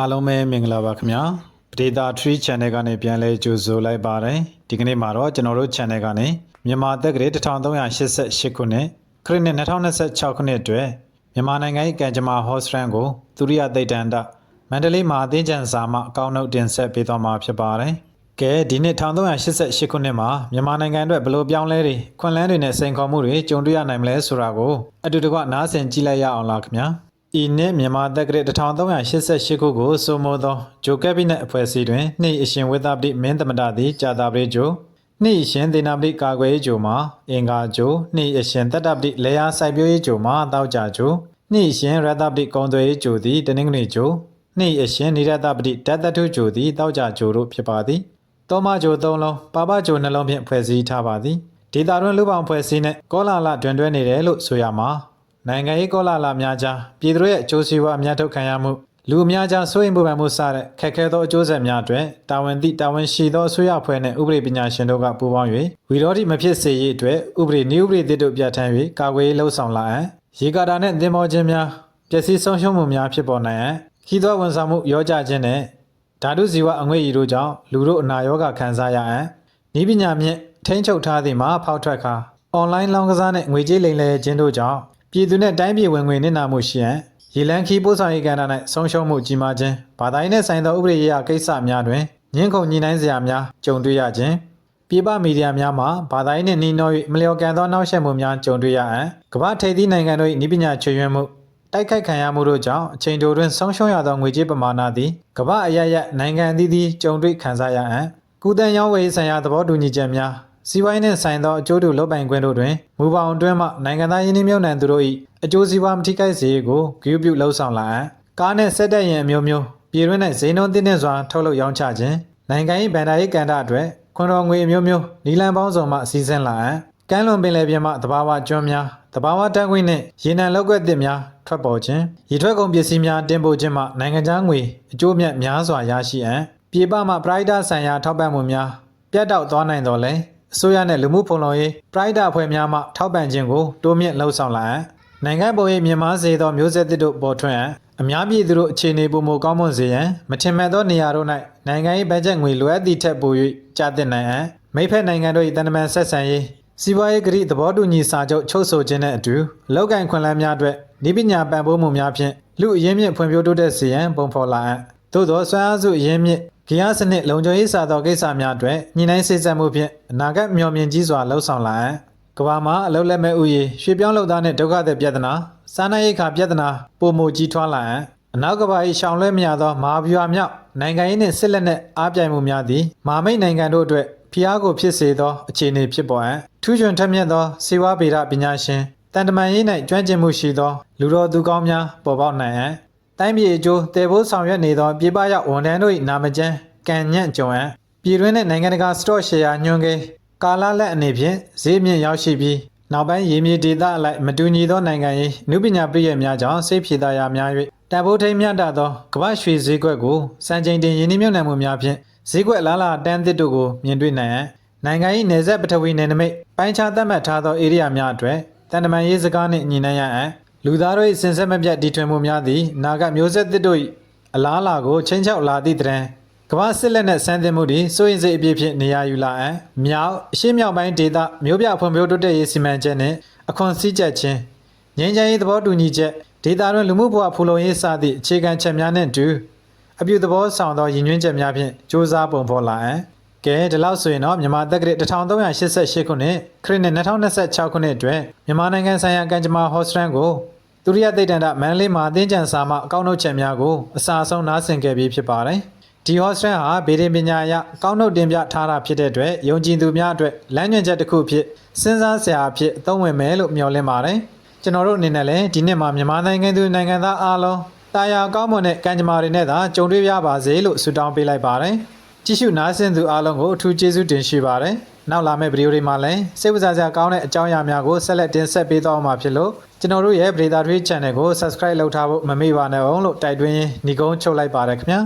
အားလုံးပဲမင်္ဂလာပါခင်ဗျာပဒေတာ Tree Channel ကနေပြန်လဲကြိုဆိုလိုက်ပါတယ်ဒီကနေ့မှာတော့ကျွန်တော်တို့ Channel ကနေမြန်မာတက္ကရာ1388ခုနှစ်ခရစ်နှစ်2026ခုနှစ်အတွက်မြန်မာနိုင်ငံ၏ကံကြမ္မာ Horse Run ကိုသူရိယသိတ္တန္တမန္တလေးမှာအသင်းချန်စာမှအကောင့်နှုတ်တင်ဆက်ပေးသွားမှာဖြစ်ပါတယ်ကဲဒီနှစ်1388ခုနှစ်မှာမြန်မာနိုင်ငံအတွက်ဘယ်လိုပြောင်းလဲတွေခွန်လန်းတွေနဲ့စိန်ခေါ်မှုတွေကြုံတွေ့ရနိုင်မလဲဆိုတာကိုအတူတကွနားဆင်ကြည့်လိုက်ရအောင်လားခင်ဗျာ ဤနှစ်မြန်မာတက္ကရာ1388ခုကိုစိုးမိုးသောဂျိုကက်ဘိနက်အဖွဲ့အစည်းတွင်နှိအရှင်ဝိသပတိမင်းသမဒသည်ကြာတာပရိဂျိုနှိအရှင်ဒေနာပတိကာကွယ်ရေးဂျိုမှာအင်္ဂါဂျိုနှိအရှင်တတ္တပတိလေယာစိုက်ပျိုးရေးဂျိုမှာတောက်ကြဂျိုနှိအရှင်ရတ္တပတိကုံသွေးရေးဂျိုသည်တနင်္ဂနွေဂျိုနှိအရှင်နိရတ္တပတိတတ္တထုဂျိုသည်တောက်ကြဂျိုတို့ဖြစ်ပါသည်တောမဂျို၃လုံးပါပဂျိုနှလုံးဖြင့်ဖွဲ့စည်းထားပါသည်ဒေတာတွင်လူပောင်ဖွဲ့စည်းနှင့်ကောလာလတွင်တွဲနေတယ်လို့ဆိုရမှာ နိုင်ငံရေးကောလာလများကြားပြည်သူရဲ့အကျိုးစီးပွားအများထုတ်ခံရမှုလူအများကြားစိုးရိမ်ပူပန်မှုစတဲ့ခက်ခဲသောအကျိုးဆက်များအတွက်တာဝန်သည့်တာဝန်ရှိသောအစိုးရအဖွဲ့နှင့်ဥပဒေပညာရှင်တို့ကပူးပေါင်း၍ဝီရောတိမဖြစ်စေရေးအတွက်ဥပဒေနည်းဥပဒေသစ်တို့ပြဋ္ဌာန်း၍ကာကွယ်ရေးလှုံ့ဆော်လာအံ့ရေကာတာနှင့်သင်္ဘောချင်းများပျက်စီးဆုံးရှုံးမှုများဖြစ်ပေါ်နိုင်အံ့ခီးသောဝန်ဆောင်မှုရောကြခြင်းနှင့်ဓာတုဇီဝအငွေ့ရည်တို့ကြောင့်လူတို့အနာရောဂါခံစားရအံ့ဤပညာမြင့်ထိန်းချုပ်ထားသည်မှာဖောက်ထွက်ခါအွန်လိုင်းလောင်းကစားနှင့်ငွေကြေးလိမ်လည်ခြင်းတို့ကြောင့် ပြည်သူနှင့်တိုင်းပြည်ဝင်ငွေနစ်နာမှုရှိရန်ရေလန်းခီးပို့ဆောင်ရေးကဏ္ဍ၌ဆုံးရှုံးမှုကြီးမားခြင်းဘာသာရေးနှင့်ဆိုင်သောဥပဒေရေးရာကိစ္စများတွင်ညှင်းခုန်ညှိနှိုင်းစရာများကြုံတွေ့ရခြင်းပြည်ပမီဒီယာများမှာဘာသာရေးနှင့်နှီးနှော၍မလျော်ကန်သောနှောက်ယှက်မှုများကြုံတွေ့ရအံ့ကမ္ဘာထိပ်သီးနိုင်ငံတို့၏ဤပညာချွေရွံ့မှုတိုက်ခိုက်ခံရမှုတို့ကြောင့်အချိန်တိုတွင်ဆုံးရှုံးရသောငွေကြေးပမာဏသည်ကမ္ဘာအရရနိုင်ငံအသီးသီးကြုံတွေ့ခံစားရအံ့ကုသန်ရောင်းဝယ်ရေးဆိုင်ရာသဘောတူညီချက်များ စီးပွားရေးနှင့်ဆိုင်သောအကျိုးတူလုပ်ပိုင်ခွင့်တို့တွင်မူပေါင်းအတွင်းမှနိုင်ငံသားရင်းနှီးမြှုပ်နှံသူတို့၏အကျိုးစီးပွားမထိခိုက်စေရေးကိုဂရုပြုလှုံ့ဆော်လာအံ့ကားနှင့်ဆက်တက်ရင်အမျိုးမျိုးပြည်တွင်း၌ဈေးနှုန်းတင်းတင်းစွာထုတ်လုပ်ရောင်းချခြင်းနိုင်ငံ၏ဗန်ဒါရေးကန်တာအတွက်ခွန်တော်ငွေအမျိုးမျိုးနီလန်ပေါင်းစုံမှစီစဉ်လာအံ့ကမ်းလွန်ပင်လယ်ပြင်မှတဘာဝကျွန်းများတဘာဝတန်းခွင်းနှင့်ရေနံလောက်ကွက်သစ်များထွက်ပေါ်ခြင်းရေထွက်ကုန်ပစ္စည်းများတင်ပို့ခြင်းမှနိုင်ငံခြားငွေအကျိုးမြတ်များစွာရရှိအံ့ပြည်ပမှပရိုက်တာဆိုင်ရာထောက်ပံ့မှုများပြတ်တောက်သွားနိုင်တော်လဲ အစိုးရနဲ့လူမှုဖုံလုံရေးပရိုက်တာအဖွဲ့များမှထောက်ပံ့ခြင်းကိုတိုးမြင့်လှုံ့ဆော်လာအံ့နိုင်ငံပေါ်၏မြန်မာစေသောမျိုးဆက်သစ်တို့ပေါ်ထွန်းအံ့အများပြည်သူတို့အခြေအနေပုံမကောင်းမွန်စေရန်မထင်မှတ်သောနေရာတို့၌နိုင်ငံ၏ဘတ်ဂျက်ငွေလိုအပ်သည့်ထက်ပို၍ကြာတင်နိုင်အံ့မိဖက်နိုင်ငံတို့၏တန်တမန်ဆက်ဆံရေးစီးပွားရေးကတိသဘောတူညီစာချုပ်ချုပ်ဆိုခြင်းနဲ့အတူလောက်ကန်ခွန်လန်းများအတွက်ဤပညာပံ့ပိုးမှုများဖြင့်လူအရင်းမြစ်ဖွံ့ဖြိုးတိုးတက်စေရန်ပုံဖော်လာအံ့သို့သောစွမ်းအားစုအရင်းမြစ် ဂီယာစနစ်လုံခြုံရေးစာသောကိစ္စများအတွက်ညှိနှိုင်းစေစပ်မှုဖြင့်အနာဂတ်မျှော်မြင်ကြီးစွာလှုံ့ဆော်လာအံ့ကမ္ဘာမှာအလုပ်လက်မဲ့ဥယေရွှေပြောင်းလုပ်သားနဲ့ဒုက္ခသည်ပြဿနာစားနပ်ရိက္ခာပြဿနာပုံမကြီးထွားလာအံ့အနောက်ကမ္ဘာ၏ရှောင်လွှဲမရသောမဟာဗျူဟာမြောက်နိုင်ငံရေးနှင့်စစ်လက်နက်အားပြိုင်မှုများသည်မဟာမိတ်နိုင်ငံတို့အတွက်ဖိအားကိုဖြစ်စေသောအခြေအနေဖြစ်ပေါ်အံ့ထူးချွန်ထက်မြက်သောစေဝါဗေဒပညာရှင်တန်တမန်ရေး၌ကျွမ်းကျင်မှုရှိသောလူတော်သူကောင်းများပေါ်ပေါက်နိုင်အံ့ တိုင်းပြည်အကျိုးတည်ဖို့ဆောင်ရွက်နေသောပြည်ပရောက်ဝန်ထမ်းတို့၏နာမကျန်းကံညံ့ကြုံအံ့ပြည်တွင်းနှင့်နိုင်ငံတကာစတော့ရှယ်ယာညွှန်းကိန်းကာလလက်အနေဖြင့်ဈေးမြင့်ရောက်ရှိပြီးနောက်ပိုင်းရေမြေဒေသအလိုက်မတူညီသောနိုင်ငံရေးနုပညာပြည့်ရများကြောင့်စိတ်ဖြေသာရာများ၍တန်ဖိုးထိန်မြတ်တာသောကမ္ဘာရွှေဈေးကွက်ကိုစံချိန်တင်ရင်းနှီးမြှုပ်နှံမှုများဖြင့်ဈေးကွက်လားလာတန်းသစ်တို့ကိုမြင်တွေ့နိုင်ရန်နိုင်ငံ၏နယ်စပ်ပထဝီနယ်နိမိတ်ပိုင်းခြားသတ်မှတ်ထားသောဧရိယာများအတွက်တန်တမန်ရေးစကားနှင့်ညီနှံရန် လူသားတို့၏စင်ဆက်မပြတ်တည်ထွင်မှုများသည်နာဂမျိုးဆက်သစ်တို့၏အလားအလာကိုချင်းချောက်လာသည့်တည်းကမ္ဘာစစ်လက်နက်စမ်းသစ်မှုသည်စိုးရင်စိတ်အပြည့်ဖြင့်နေရာယူလာအံ့မြောက်အရှေ့မြောက်ပိုင်းဒေသမြို့ပြဖွံ့ဖြိုးတိုးတက်ရေးစီမံချက်နှင့်အခွန်စည်းချက်ခြင်းငြိမ်းချမ်းရေးသဘောတူညီချက်ဒေသတွင်လူမှုဘဝဖူလုံရေးစသည့်အခြေခံချက်များနှင့်အတူအပြုသဘောဆောင်သောရည်ညွှန်းချက်များဖြင့်စ조사ပုံဖော်လာအံ့ ကဲဒီလောက်ဆိုရင်တော့မြန်မာတက္ကရာ1388ခုနှစ်ခရစ်နှစ်2026ခုနှစ်အတွက်မြန်မာနိုင်ငံဆိုင်ရာကံကြမ္မာဟော့စတန်ကိုဒုတိယသိတ္တန္တမန္တလေးမှာအသင်းကြံစာမှအကောင့်နှုတ်ချက်များကိုအစာဆုံးနားဆင်ခဲ့ပြီးဖြစ်ပါတယ်ဒီဟော့စတန်ဟာဗေဒင်ပညာအရအကောင့်နှုတ်တင်ပြထားတာဖြစ်တဲ့အတွက်ယုံကြည်သူများအတွက်လမ်းညွှန်ချက်တစ်ခုဖြစ်စဉ်းစားစရာအဖြစ်အသုံးဝင်မယ်လို့မျှော်လင့်ပါတယ်ကျွန်တော်တို့အနေနဲ့လည်းဒီနှစ်မှာမြန်မာနိုင်ငံသူနိုင်ငံသားအားလုံးတာယာကောင်းမွန်တဲ့ကံကြမ္မာတွေနဲ့သာကြုံတွေ့ရပါစေလို့ဆုတောင်းပေးလိုက်ပါတယ် ကြည့်ရှုနားဆင်သူအားလုံးကိုအထူးကျေးဇူးတင်ရှိပါတယ်နောက်လာမယ့်ဗီဒီယိုတွေမှာလည်းစိတ်ဝင်စားစရာကောင်းတဲ့အကြောင်းအရာများကိုဆက်လက်တင်ဆက်ပေးသွားမှာဖြစ်လို့ကျွန်တော်တို့ရဲ့ Breda Tree Channel ကို Subscribe လုပ်ထားဖို့မမေ့ပါနဲ့အောင်လို့တိုက်တွန်းရင်းညီကုန်းချုပ်လိုက်ပါရခင်ဗျာ